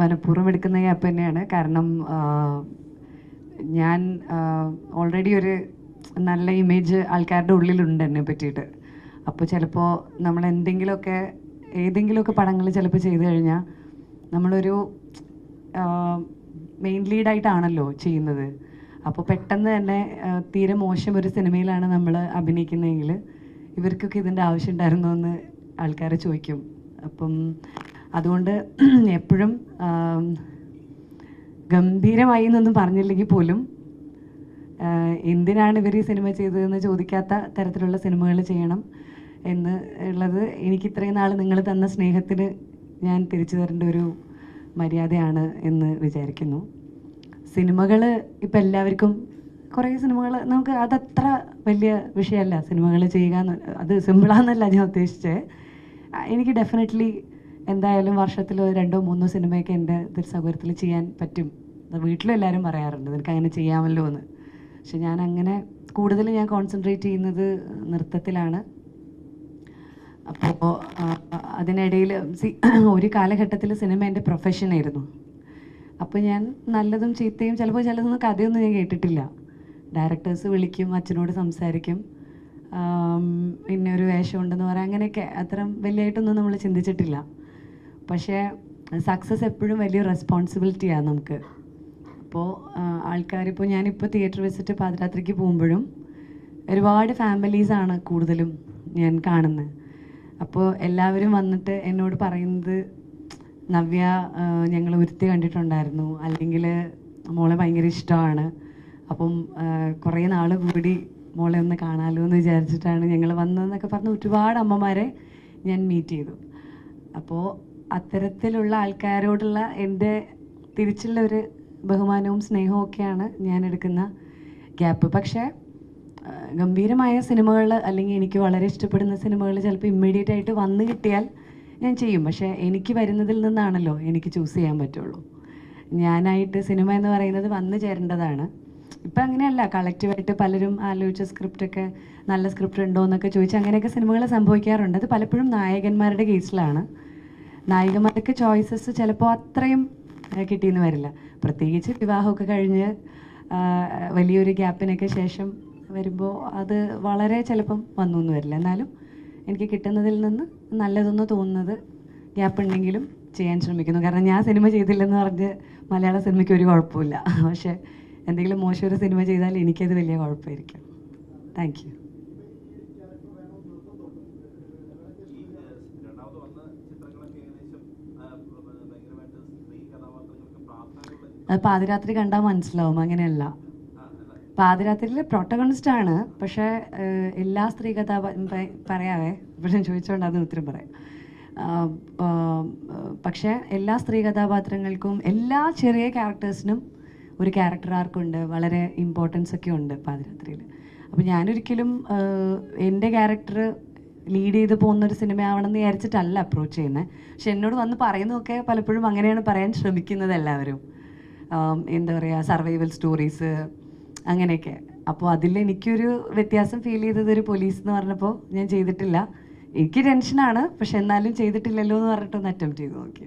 മനഃപൂർവം എടുക്കുന്ന ഗ്യാപ്പ് തന്നെയാണ്. കാരണം ഞാൻ ഓൾറെഡി ഒരു നല്ല ഇമേജ് ആൾക്കാരുടെ ഉള്ളിലുണ്ട് എന്നെ പറ്റിയിട്ട്. അപ്പോൾ ചിലപ്പോൾ നമ്മൾ എന്തെങ്കിലുമൊക്കെ ഏതെങ്കിലുമൊക്കെ പടങ്ങൾ ചിലപ്പോൾ ചെയ്തു കഴിഞ്ഞാൽ നമ്മളൊരു മെയിൻ ലീഡായിട്ടാണല്ലോ ചെയ്യുന്നത്. അപ്പോൾ പെട്ടെന്ന് തന്നെ തീരെ മോശം ഒരു സിനിമയിലാണ് നമ്മൾ അഭിനയിക്കുന്നതെങ്കിൽ ഇവർക്കൊക്കെ ഇതിന്റെ ആവശ്യം ഉണ്ടായിരുന്നോ എന്ന് ആൾക്കാരെ ചോദിക്കും. അപ്പം അതുകൊണ്ട് എപ്പോഴും ഗംഭീരമായി എന്നൊന്നും പറഞ്ഞില്ലെങ്കിൽ പോലും എന്തിനാണ് ഇവർ ഈ സിനിമ ചെയ്തതെന്ന് ചോദിക്കാത്ത തരത്തിലുള്ള സിനിമകൾ ചെയ്യണം എന്ന് ഉള്ളത് എനിക്ക് ഇത്രയും നാൾ നിങ്ങൾ തന്ന സ്നേഹത്തിന് ഞാൻ തിരിച്ചു തരേണ്ട ഒരു മര്യാദയാണ് എന്ന് വിചാരിക്കുന്നു. സിനിമകൾ ഇപ്പം എല്ലാവർക്കും കുറേ സിനിമകൾ നമുക്ക് അതത്ര വലിയ വിഷയമല്ല. സിനിമകൾ ചെയ്യുക അത് സിമ്പിളാന്നല്ല ഞാൻ ഉദ്ദേശിച്ചത്. എനിക്ക് ഡെഫിനറ്റ്ലി എന്തായാലും വർഷത്തിൽ രണ്ടോ മൂന്നോ സിനിമയൊക്കെ എന്റെ സൗകര്യത്തിൽ ചെയ്യാൻ പറ്റും. വീട്ടിലും എല്ലാവരും പറയാറുണ്ട് നിനക്ക് അങ്ങനെ ചെയ്യാമല്ലോ എന്ന്. പക്ഷെ ഞാൻ അങ്ങനെ കൂടുതൽ ഞാൻ കോൺസെൻട്രേറ്റ് ചെയ്യുന്നത് നൃത്തത്തിലാണ്. അപ്പോൾ അതിനിടയിൽ സി ഒരു കാലഘട്ടത്തിൽ സിനിമ എന്റെ പ്രൊഫഷനായിരുന്നു അപ്പോൾ ഞാൻ നല്ലതും ചീത്തയും ചിലപ്പോൾ ചിലതൊന്നും കഥയൊന്നും ഞാൻ കേട്ടിട്ടില്ല. ഡയറക്ടേഴ്സ് വിളിക്കും അച്ഛനോട് സംസാരിക്കും. ഒരു വേഷമുണ്ടെന്ന് പറയാം അങ്ങനെയൊക്കെ. അത്ര വലിയതായിട്ടൊന്നും നമ്മൾ ചിന്തിച്ചിട്ടില്ല. പക്ഷേ സക്സസ് എപ്പോഴും വലിയ റെസ്പോൺസിബിലിറ്റിയാണ് നമുക്ക്. അപ്പോൾ ആൾക്കാരിപ്പോൾ ഞാനിപ്പോൾ തിയേറ്റർ വെച്ചിട്ട് പാതിരാത്രിക്ക് പോകുമ്പോഴും ഒരുപാട് ഫാമിലീസാണ് കൂടുതലും ഞാൻ കാണുന്നത് അപ്പോൾ എല്ലാവരും വന്നിട്ട് എന്നോട് പറയുന്നത് നവ്യ ഞങ്ങൾ ഉരുത്തി കണ്ടിട്ടുണ്ടായിരുന്നു. അല്ലെങ്കിൽ മോളെ ഭയങ്കര ഇഷ്ടമാണ്. അപ്പം കുറേ നാൾ കൂടി മോളെ ഒന്ന് കാണാമല്ലോ എന്ന് വിചാരിച്ചിട്ടാണ് ഞങ്ങൾ വന്നതെന്നൊക്കെ പറഞ്ഞ് ഒരുപാട് അമ്മമാരെ ഞാൻ മീറ്റ് ചെയ്തു. അപ്പോൾ അത്തരത്തിലുള്ള ആൾക്കാരോടുള്ള എന്റെ തിരിച്ചുള്ള ഒരു ബഹുമാനവും സ്നേഹവും ഒക്കെയാണ് ഞാൻ എടുക്കുന്ന ഗ്യാപ്പ്. പക്ഷേ ഗംഭീരമായ സിനിമകൾ അല്ലെങ്കിൽ എനിക്ക് വളരെ ഇഷ്ടപ്പെടുന്ന സിനിമകൾ ചിലപ്പോൾ ഇമ്മീഡിയറ്റ് ആയിട്ട് വന്നു കിട്ടിയാൽ ഞാൻ ചെയ്യും. പക്ഷേ എനിക്ക് വരുന്നതിൽ നിന്നാണല്ലോ എനിക്ക് ചൂസ് ചെയ്യാൻ പറ്റുള്ളൂ. ഞാനായിട്ട് സിനിമ എന്ന് പറയുന്നത് വന്നു ചേരേണ്ടതാണ്. ഇപ്പം അങ്ങനെയല്ല കളക്റ്റീവായിട്ട് പലരും ആലോചിച്ച സ്ക്രിപ്റ്റൊക്കെ നല്ല സ്ക്രിപ്റ്റ് ഉണ്ടോ എന്നൊക്കെ ചോദിച്ച് അങ്ങനെയൊക്കെ സിനിമകൾ സംഭവിക്കാറുണ്ട്. അത് പലപ്പോഴും നായകന്മാരുടെ കേസിലാണ് നായികമാർക്ക് ചോയ്സസ് ചിലപ്പോൾ അത്രയും കിട്ടിയെന്ന് വരില്ല. പ്രത്യേകിച്ച് വിവാഹമൊക്കെ കഴിഞ്ഞ് വലിയൊരു ഗ്യാപ്പിനൊക്കെ ശേഷം വരുമ്പോൾ അത് വളരെ ചിലപ്പം വന്നു എന്ന് വരില്ല. എന്നാലും എനിക്ക് കിട്ടുന്നതിൽ നിന്ന് നല്ലതെന്ന് തോന്നുന്നത് ഗ്യാപ്പ് ഉണ്ടെങ്കിലും ചെയ്യാൻ ശ്രമിക്കുന്നു. കാരണം ഞാൻ സിനിമ ചെയ്തില്ലെന്ന് പറഞ്ഞ് മലയാള സിനിമയ്ക്ക് ഒരു കുഴപ്പമില്ല പക്ഷേ എന്തെങ്കിലും മോശം ഒരു സിനിമ ചെയ്താൽ എനിക്കത് വലിയ കുഴപ്പമായിരിക്കും. Thank you. അത് പാതിരാത്രി കണ്ടാൽ മനസ്സിലാവും അങ്ങനെയല്ല. പാതിരാത്രിയിലെ പ്രൊട്ടഗണിസ്റ്റ് ആണ് പക്ഷേ എല്ലാ സ്ത്രീ കഥാപാ പറയാവേ ഇവിടെ ചോദിച്ചുകൊണ്ട് അതിന് ഉത്തരം പറയാം. പക്ഷേ എല്ലാ സ്ത്രീ കഥാപാത്രങ്ങൾക്കും എല്ലാ ചെറിയ ക്യാരക്ടേഴ്സിനും ഒരു ക്യാരക്ടർ ആർക്കുണ്ട് വളരെ ഇമ്പോർട്ടൻസ് ഒക്കെ ഉണ്ട് പാതിരാത്രിയിൽ അപ്പോൾ ഞാനൊരിക്കലും എന്റെ ക്യാരക്ടർ ലീഡ് ചെയ്ത് പോകുന്ന ഒരു സിനിമ ആവണമെന്ന് വിചാരിച്ചിട്ടല്ല അപ്രോച്ച് ചെയ്യുന്നത് പക്ഷെ എന്നോട് വന്ന് പറയുന്നതൊക്കെ പലപ്പോഴും അങ്ങനെയാണ് പറയാൻ ശ്രമിക്കുന്നത് എല്ലാവരും. എന്താ പറയുക സർവൈവൽ സ്റ്റോറീസ് അങ്ങനെയൊക്കെ. അപ്പോൾ അതിൽ എനിക്കൊരു വ്യത്യാസം ഫീൽ ചെയ്തത് ഒരു പോലീസ് എന്ന് പറഞ്ഞപ്പോൾ ഞാൻ ചെയ്തിട്ടില്ല. എനിക്ക് ടെൻഷനാണ് പക്ഷെ എന്നാലും ചെയ്തിട്ടില്ലല്ലോ എന്ന് പറഞ്ഞിട്ടൊന്ന് അറ്റംപ്റ്റ് ചെയ്ത് നോക്കി